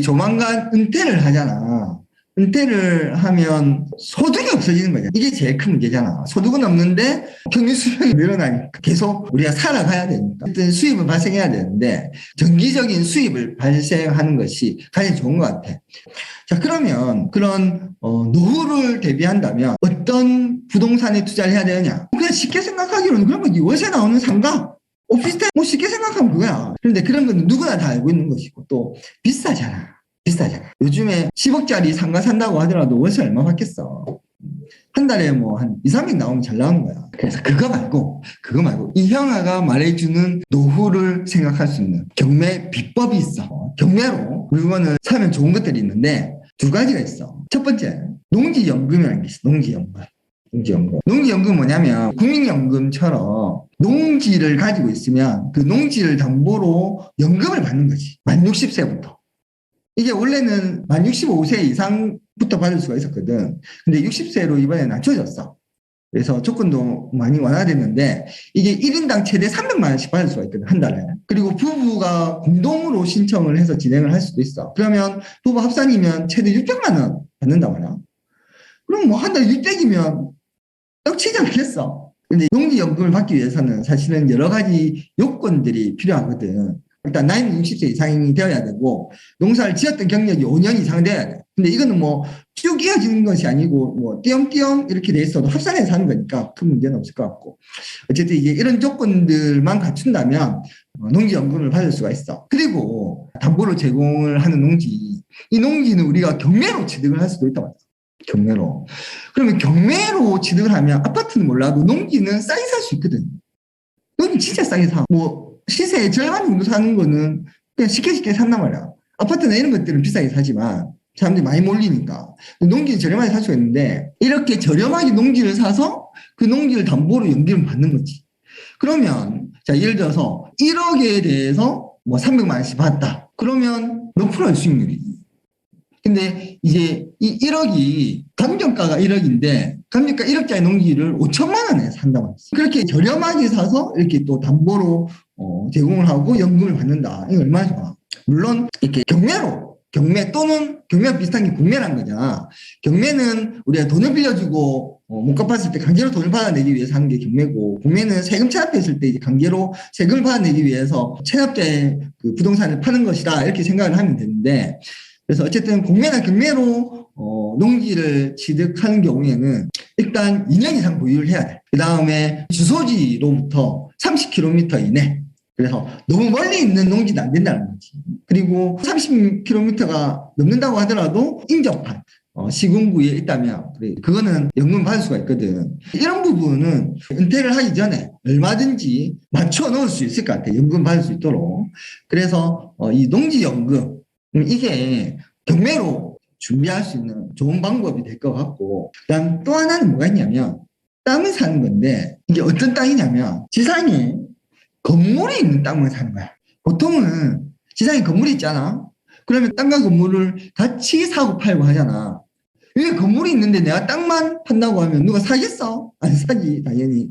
조만간 은퇴를 하잖아. 은퇴를 하면 소득이 없어지는 거잖아. 이게 제일 큰 문제잖아. 소득은 없는데 평균 수명이 늘어나니까 계속 우리가 살아가야 되니까. 어떤 수입을 발생해야 되는데 정기적인 수입을 발생하는 것이 가장 좋은 것 같아. 자, 그러면 그런 어, 노후를 대비한다면 어떤 부동산에 투자를 해야 되느냐? 그냥 쉽게 생각하기로는 거지. 월세 나오는 상가? 오피스텔 뭐 쉽게 생각하면 그거야. 그런데 그런 건 누구나 다 알고 있는 것이고 또 비싸잖아. 비싸잖아. 요즘에 10억짜리 상가 산다고 하더라도 월세 얼마 받겠어. 한 달에 뭐 한 2, 300 나오면 잘 나오는 거야. 그래서 그거 말고, 그거 말고, 이 형아가 말해주는 노후를 생각할 수 있는 경매 비법이 있어. 경매로. 그거는 사면 좋은 것들이 있는데 두 가지가 있어. 첫 번째, 농지연금이라는 게 있어. 농지연금. 농지연금. 농지연금은 뭐냐면 국민연금처럼 농지를 가지고 있으면 그 농지를 담보로 연금을 받는 거지. 만 60세부터. 이게 원래는 만 65세 이상부터 받을 수가 있었거든. 근데 60세로 이번에 낮춰졌어. 그래서 조건도 많이 완화됐는데 이게 1인당 최대 300만 원씩 받을 수가 있거든 한 달에. 그리고 부부가 공동으로 신청을 해서 진행을 할 수도 있어. 그러면 부부 합산이면 최대 600만 원 받는단 말이야. 그럼 뭐 한 달에 600이면 떡치지 않겠어. 근데 농지연금을 받기 위해서는 사실은 여러 가지 요건들이 필요하거든. 일단 나이는 60세 이상이 되어야 되고 농사를 지었던 경력이 5년 이상 돼야 돼. 근데 이거는 뭐 쭉 이어지는 것이 아니고 뭐 띄엄띄엄 이렇게 돼 있어도 합산해서 하는 거니까 큰 문제는 없을 것 같고 어쨌든 이게 이런 조건들만 갖춘다면 어, 농지연금을 받을 수가 있어. 그리고 담보로 제공을 하는 농지 이 농지는 우리가 경매로 취득을 할 수도 있단 말이야. 경매로. 그러면 경매로 취득을 하면 아파트는 몰라도 농지는 싸게 살 수 있거든. 농지 진짜 싸게 사. 뭐 시세의 절반 정도 사는 거는 그냥 쉽게 쉽게 산단 말이야. 아파트나 이런 것들은 비싸게 사지만 사람들이 많이 몰리니까 농지는 저렴하게 살 수가 있는데 이렇게 저렴하게 농지를 사서 그 농지를 담보로 연기를 받는 거지. 그러면 자 예를 들어서 1억에 대해서 뭐 300만 원씩 받았다. 그러면 몇 프로의 수익률이? 근데 이제 이 1억이 감정가가 1억인데 감정가 1억짜리 농지를 5천만 원에 산다고 했어. 그렇게 저렴하게 사서 이렇게 또 담보로 어, 제공을 하고 연금을 받는다. 이거 얼마나 좋아. 물론 이렇게 경매로 경매 또는 경매와 비슷한 게 국매란 거잖아. 경매는 우리가 돈을 빌려주고 어, 못 갚았을 때 강제로 돈을 받아내기 위해서 하는 게 경매고 국매는 세금 체납했을 때 이제 강제로 세금을 받아내기 위해서 체납자의 그 부동산을 파는 것이다 이렇게 생각을 하면 되는데 그래서 어쨌든 공매나 경매로 어, 농지를 취득하는 경우에는 일단 2년 이상 보유를 해야 돼. 그 다음에 주소지로부터 30km 이내. 그래서 너무 멀리 있는 농지는 안 된다는 거지. 그리고 30km가 넘는다고 하더라도 인접한 어, 시군구에 있다면 그래, 그거는 연금 받을 수가 있거든. 이런 부분은 은퇴를 하기 전에 얼마든지 맞춰 놓을 수 있을 것 같아. 연금 받을 수 있도록. 그래서 어, 이 농지연금 음, 이게 경매로 준비할 수 있는 좋은 방법이 될 것 같고 그다음 또 하나는 뭐가 있냐면 땅을 사는 건데 이게 어떤 땅이냐면 지상에 건물이 있는 땅을 사는 거야. 보통은 지상에 건물이 있잖아. 그러면 땅과 건물을 같이 사고 팔고 하잖아. 위에 건물이 있는데 내가 땅만 판다고 하면 누가 사겠어? 안 사지 당연히.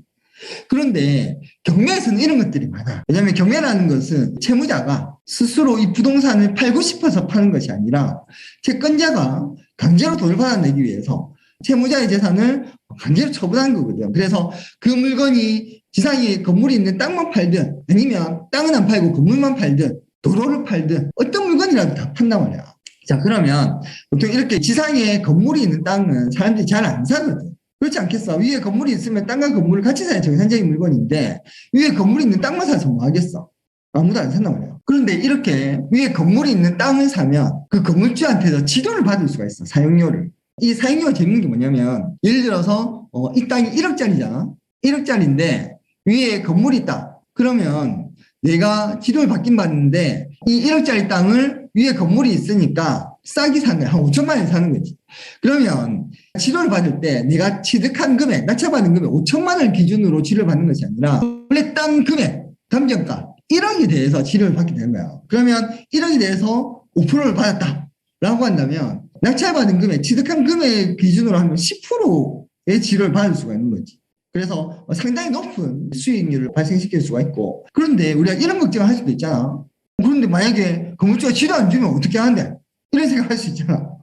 그런데 경매에서는 이런 것들이 많아. 왜냐하면 경매라는 것은 채무자가 스스로 이 부동산을 팔고 싶어서 파는 것이 아니라 채권자가 강제로 돈을 받아내기 위해서 채무자의 재산을 강제로 처분한 거거든. 그래서 그 물건이 지상에 건물이 있는 땅만 팔든 아니면 땅은 안 팔고 건물만 팔든 도로를 팔든 어떤 물건이라도 다 판단 말이야. 자, 그러면 보통 이렇게 지상에 건물이 있는 땅은 사람들이 잘 안 사거든. 그렇지 않겠어? 위에 건물이 있으면 땅과 건물을 같이 사야 정상적인 물건인데 위에 건물이 있는 땅만 사서 뭐 하겠어? 아무도 안 산단 말이야. 그런데 이렇게 위에 건물이 있는 땅을 사면 그 건물주한테서 지도를 받을 수가 있어. 사용료를. 이 사용료가 재밌는 게 뭐냐면 예를 들어서 어, 이 땅이 1억짜리잖아. 1억짜리인데 위에 건물이 있다. 그러면 내가 지도를 받긴 받는데 이 1억짜리 땅을 위에 건물이 있으니까 싸게 사는 거야. 한 5천만 원 사는 거지. 그러면 지도를 받을 때 내가 취득한 금액, 낙찰받은 금액 5천만 원 기준으로 지도를 받는 것이 아니라 원래 땅 금액, 감정가 1억에 대해서 지도를 받게 되는 거야. 그러면 1억에 대해서 5%를 받았다. 라고 한다면 낙찰 받은 금액, 취득한 금액 기준으로 하면 10%의 지도를 받을 수가 있는 거지. 그래서 상당히 높은 수익률을 발생시킬 수가 있고 그런데 우리가 이런 걱정을 할 수도 있잖아. 그런데 만약에 건물주가 지도 안 주면 어떻게 하는데? 이런 생각할 수 있잖아.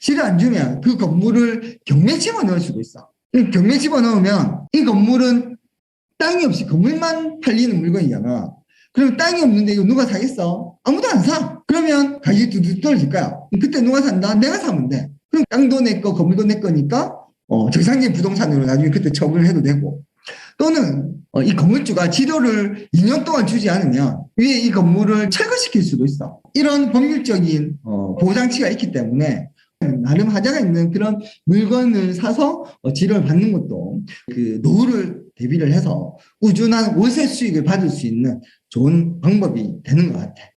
지를 안 주면 그 건물을 경매 집어넣을 수도 있어. 이 경매 집어넣으면 이 건물은 땅이 없이 건물만 팔리는 물건이잖아. 그럼 땅이 없는데 이거 누가 사겠어? 아무도 안 사. 그러면 가격이 두둑 떨어질 거야. 그때 누가 산다? 내가 사면 돼. 그럼 땅도 내 거, 건물도 내 거니까 어, 정상적인 부동산으로 나중에 그때 처분을 해도 되고. 또는 어, 이 건물주가 지도를 2년 동안 주지 않으면 위에 이 건물을 철거시킬 수도 있어. 이런 법률적인 어, 보호장치가 있기 때문에 나름 하자가 있는 그런 물건을 사서 어, 지료를 받는 것도 그 노후를 대비를 해서 꾸준한 월세 수익을 받을 수 있는 좋은 방법이 되는 것 같아.